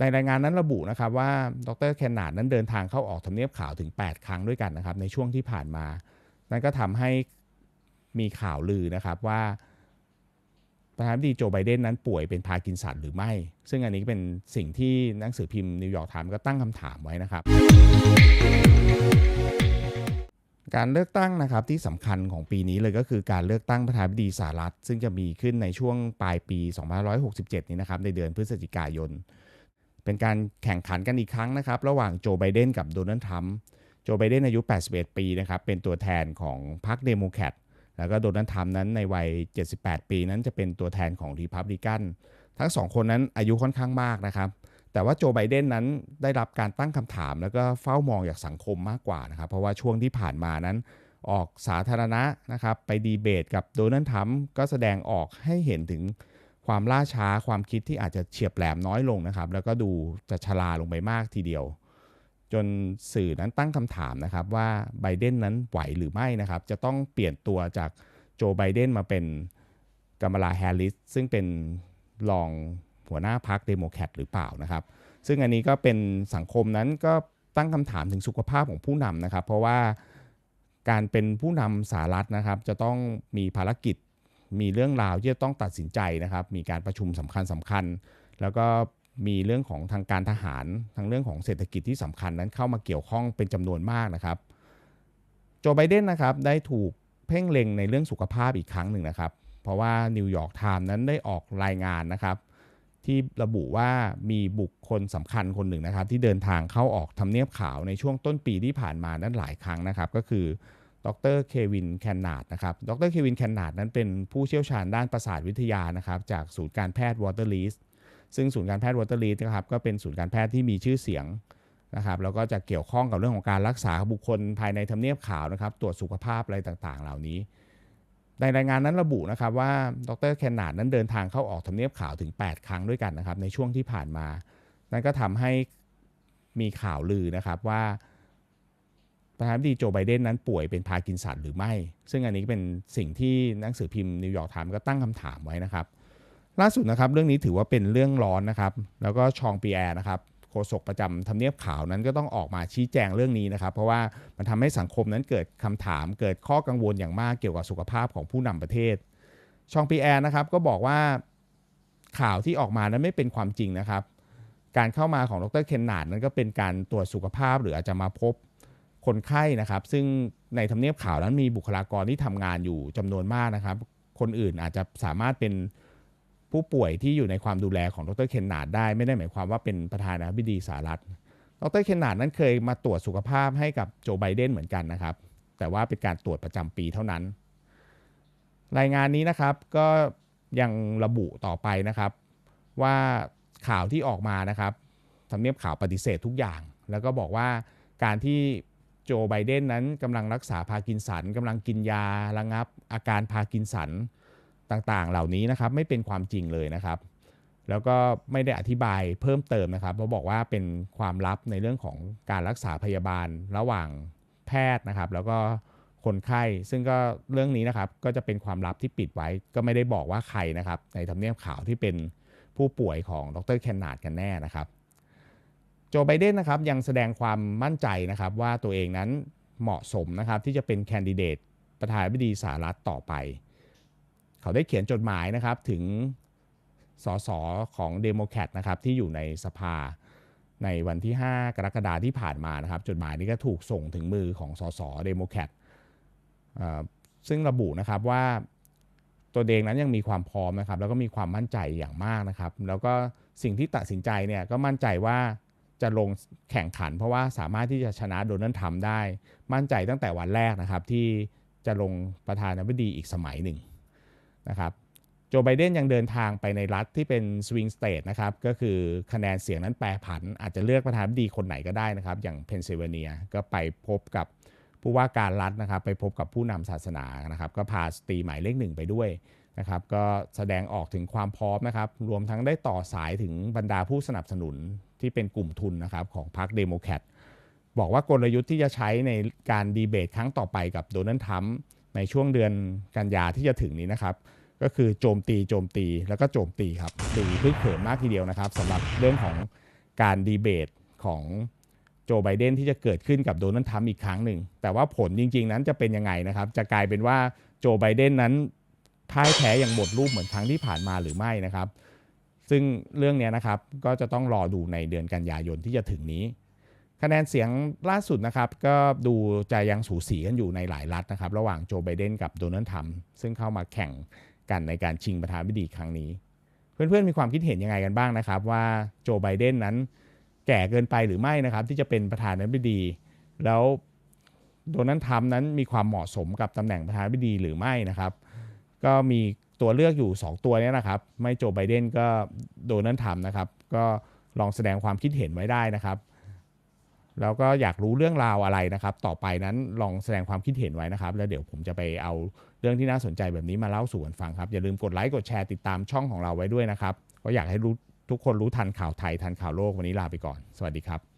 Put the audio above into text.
ในรายงานนั้นระบุนะครับว่าดรแคนนาร์ดนั้นเดินทางเข้าออกทำเนียบข่าวถึง 8 ครั้งด้วยกันนะครับในช่วงที่ผ่านมา นั่นก็ทำให้มีข่าวลือนะครับว่าประธานาธิบดีโจไบเดนนั้นป่วยเป็นพาร์กินสันหรือไม่ ซึ่งอันนี้เป็นสิ่งที่หนังสือพิมพ์นิวยอร์กไทม์ก็ตั้งคำถามไว้นะครับ การเลือกตั้งนะครับที่สำคัญของปีนี้เลยก็คือการเลือกตั้งประธานาธิบดีสหรัฐ ซึ่งจะมีขึ้นในช่วงปลายปี 2567 นี้นะครับในเดือนพฤศจิกายน เป็นการแข่งขันกันอีกครั้งนะครับ ระหว่างโจไบเดนกับโดนัลด์ทรัมป์โจไบเดนอายุ 81 ปีนะครับ เป็นตัวแทนของพรรคเดโมแครตแล้วก็โดนัลด์ทรัมป์นั้นในวัย 78 ปีนั้นจะเป็นตัวแทนของรีพับลิกันทั้งสองคนนั้นอายุค่อนข้างมากนะครับ แต่ว่าโจไบเดนนั้นได้รับการตั้งคำถาม แล้วก็เฝ้ามองจากสังคมมากกว่านะครับ เพราะว่าช่วงที่ผ่านมานั้นออกสาธารณะนะครับ ไปดีเบตกับโดนัลด์ทรัมป์ก็แสดงออกให้เห็นถึง ความล่าช้าความคิดที่อาจจะเฉียบแหลมน้อยลงนะครับ แล้วก็ดูจะชราลงไปมากทีเดียว จนสื่อนั้นตั้งคำถามนะครับว่าไบเดนนั้นไหวหรือไม่นะครับ จะต้องเปลี่ยนตัวจากโจไบเดนมาเป็นกัมลาแฮร์ริสซึ่งเป็นรองหัวหน้าพรรคเดโมแครตหรือเปล่านะครับ ซึ่งอันนี้ก็เป็นสังคมนั้นก็ตั้งคำถามถึงสุขภาพของผู้นำนะครับ เพราะว่าการเป็นผู้นำสหรัฐนะครับ จะต้องมีภารกิจ มีเรื่องราวที่จะต้องตัดสินใจนะครับ มีการประชุมสำคัญสำคัญ แล้วก็มีเรื่องของทางการทหารทางเรื่องของเศรษฐกิจที่สำคัญนั้นเข้ามาเกี่ยวข้องเป็นจำนวนมากนะครับ โจไบเดนนะครับได้ถูกเพ่งเล็งในเรื่องสุขภาพอีกครั้งหนึ่งนะครับ เพราะว่านิวยอร์กไทม์นั้นได้ออกรายงานนะครับ ที่ระบุว่ามีบุคคลสำคัญคนหนึ่งนะครับ ที่เดินทางเข้าออกทำเนียบขาวในช่วงต้นปีที่ผ่านมานั้นหลายครั้งนะครับ ก็คือ ดรเควินแคนนาร์ดนะครับ ดรเควินแคนนาร์ดนั้นเป็นผู้เชี่ยวชาญด้านประสาทวิทยานะครับจากศูนย์การแพทย์วอเตอร์ลีสซึ่งศูนย์การแพทย์วอเตอร์ลีสนะครับก็เป็นศูนย์การแพทย์ที่มีชื่อเสียงนะครับแล้วก็จะเกี่ยวข้องกับเรื่องของการรักษาบุคคลภายในทำเนียบขาวนะครับ ตรวจสุขภาพอะไรต่างๆ เหล่านี้ ในรายงานนั้นระบุนะครับว่าดรแคนนาร์ดนั้นเดินทางเข้าออกทำเนียบขาวถึง 8 ครั้งด้วยกันนะครับในช่วงที่ผ่านมา นั่นก็ทำให้มีข่าวลือนะครับว่า ประธานาธิบดีโจไบเดนนั้นป่วยเป็นพาร์กินสันหรือไม่ ซึ่งอันนี้เป็นสิ่งที่หนังสือพิมพ์นิวยอร์กไทม์ก็ตั้งคำถามไว้นะครับ ล่าสุดนะครับเรื่องนี้ถือว่าเป็นเรื่องร้อนนะครับ แล้วก็ชองปีแอร์นะครับโฆษกประจำทำเนียบขาวนั้นก็ต้องออกมาชี้แจงเรื่องนี้นะครับ เพราะว่ามันทำให้สังคมนั้นเกิดคำถาม เกิดข้อกังวลอย่างมากเกี่ยวกับสุขภาพของผู้นำประเทศ ชองปีแอร์นะครับก็บอกว่าข่าวที่ออกมานั้นไม่เป็นความจริงนะครับ การเข้ามาของดรเคนนาร์ดนั้นก็เป็นการตรวจสุขภาพหรืออาจจะมาพบ คนไข้นะครับ ซึ่งในทำเนียบข่าวนั้นมีบุคลากรที่ทำงานอยู่จำนวนมากนะครับ คนอื่นอาจจะสามารถเป็นผู้ป่วยที่อยู่ในความดูแลของดรเคนนาร์ดได้ ไม่ได้หมายความว่าเป็นประธานาธิบดีสหรัฐดรเคนนาร์ดนั้นเคยมาตรวจสุขภาพให้กับโจไบเดนเหมือนกันนะครับ แต่ว่าเป็นการตรวจประจำปีเท่านั้น รายงานนี้นะครับก็ยังระบุต่อไปนะครับ ว่าข่าวที่ออกมานะครับทำเนียบข่าวปฏิเสธทุกอย่าง แล้วก็บอกว่าการที่ โจไบเดนนั้นกำลังรักษาพาร์กินสันกำลังกินยาระงับ อาการพาร์กินสันต่างๆ เหล่านี้นะครับไม่เป็นความจริงเลยนะครับ แล้วก็ไม่ได้อธิบายเพิ่มเติมนะครับเพราะบอกว่าเป็นความลับในเรื่องของการรักษาพยาบาลระหว่างแพทย์นะครับ แล้วก็คนไข้ซึ่งก็เรื่องนี้นะครับก็จะเป็นความลับที่ปิดไว้ ก็ไม่ได้บอกว่าใครนะครับ ในทำเนียบข่าวที่เป็นผู้ป่วยของดรแคนนาร์ดกันแน่นะครับ โจไบเดนนะครับยังแสดงความมั่นใจนะครับว่าตัวเองนั้นเหมาะสมนะครับที่จะเป็นแคนดิเดตประธานาธิบดีสหรัฐต่อไป เขาได้เขียนจดหมายนะครับถึงสสของเดโมแครตนะครับที่อยู่ในสภาในวันที่ 5 กรกฎาคมที่ผ่านมานะครับ จดหมายนี้ก็ถูกส่งถึงมือของสสเดโมแครตซึ่งระบุนะครับว่าตัวเองนั้นยังมีความพร้อมนะครับ แล้วก็มีความมั่นใจอย่างมากนะครับ แล้วก็สิ่งที่ตัดสินใจเนี่ยก็มั่นใจว่า จะลงแข่งขัน เพราะว่าสามารถที่จะชนะโดนัลด์ทรัมป์ได้ มั่นใจตั้งแต่วันแรกนะครับ ที่จะลงประธานาธิบดีอีกสมัยหนึ่งนะครับโจไบเดนยังเดินทางไปในรัฐที่เป็นสวิงสเตทนะครับก็คือคะแนนเสียงนั้นแปรผัน อาจจะเลือกประธานาธิบดีคนไหนก็ได้นะครับ อย่างเพนซิลเวเนียก็ไปพบกับผู้ว่าการรัฐนะครับ ไปพบกับผู้นำศาสนานะครับ ก็พาสตรีหมายเลขหนึ่งไปด้วย นะครับก็แสดงออกถึงความพร้อมนะครับ รวมทั้งได้ต่อสายถึงบรรดาผู้สนับสนุนที่เป็นกลุ่มทุนนะครับของพรรคเดโมแครตบอกว่ากลยุทธ์ที่จะใช้ในการดีเบตครั้งต่อไปกับโดนัลด์ทรัมป์ในช่วงเดือนกันยาที่จะถึงนี้นะครับ ก็คือโจมตีโจมตีแล้วก็โจมตีครับตีพึกเขิมมากทีเดียวนะครับสำหรับเรื่องของการดีเบตของโจไบเดนที่จะเกิดขึ้นกับโดนัลด์ทรัมป์อีกครั้งหนึ่ง แต่ว่าผลจริง ๆ นั้นจะเป็นยังไงนะครับ จะกลายเป็นว่าโจไบเดนนั้น พ่ายแพ้อย่างหมดรูปเหมือนครั้งที่ผ่านมาหรือไม่นะครับ ซึ่งเรื่องนี้นะครับก็จะต้องรอดูในเดือนกันยายนที่จะถึงนี้ คะแนนเสียงล่าสุดนะครับ ก็ดูจะยังสูสีกันอยู่ในหลายรัฐนะครับ ระหว่างโจไบเดนกับโดนัลด์ทรัมป์ซึ่งเข้ามาแข่งกันในการชิงประธานาธิบดีครั้งนี้ เพื่อนๆมีความคิดเห็นยังไงกันบ้างนะครับ ว่าโจไบเดนนั้นแก่เกินไปหรือไม่นะครับ ที่จะเป็นประธานาธิบดี แล้วโดนัลด์ทรัมป์นั้นมีความเหมาะสมกับตำแหน่งประธานาธิบดีหรือไม่นะครับ ก็มีตัวเลือกอยู่ 2 ตัวนี้นะครับ ไม่โจไบเดนก็โดนัลด์ทรัมป์นะครับ ก็ลองแสดงความคิดเห็นไว้ได้นะครับ แล้วก็อยากรู้เรื่องราวอะไรนะครับ ต่อไปนั้นลองแสดงความคิดเห็นไว้นะครับ แล้วเดี๋ยวผมจะไปเอาเรื่องที่น่าสนใจแบบนี้มาเล่าสู่กันฟังครับ อย่าลืมกดไลค์กดแชร์ติดตามช่องของเราไว้ด้วยนะครับก็อยากให้รู้ทุกคนรู้ทันข่าวไทยทันข่าวโลกวันนี้ลาไปก่อน สวัสดีครับ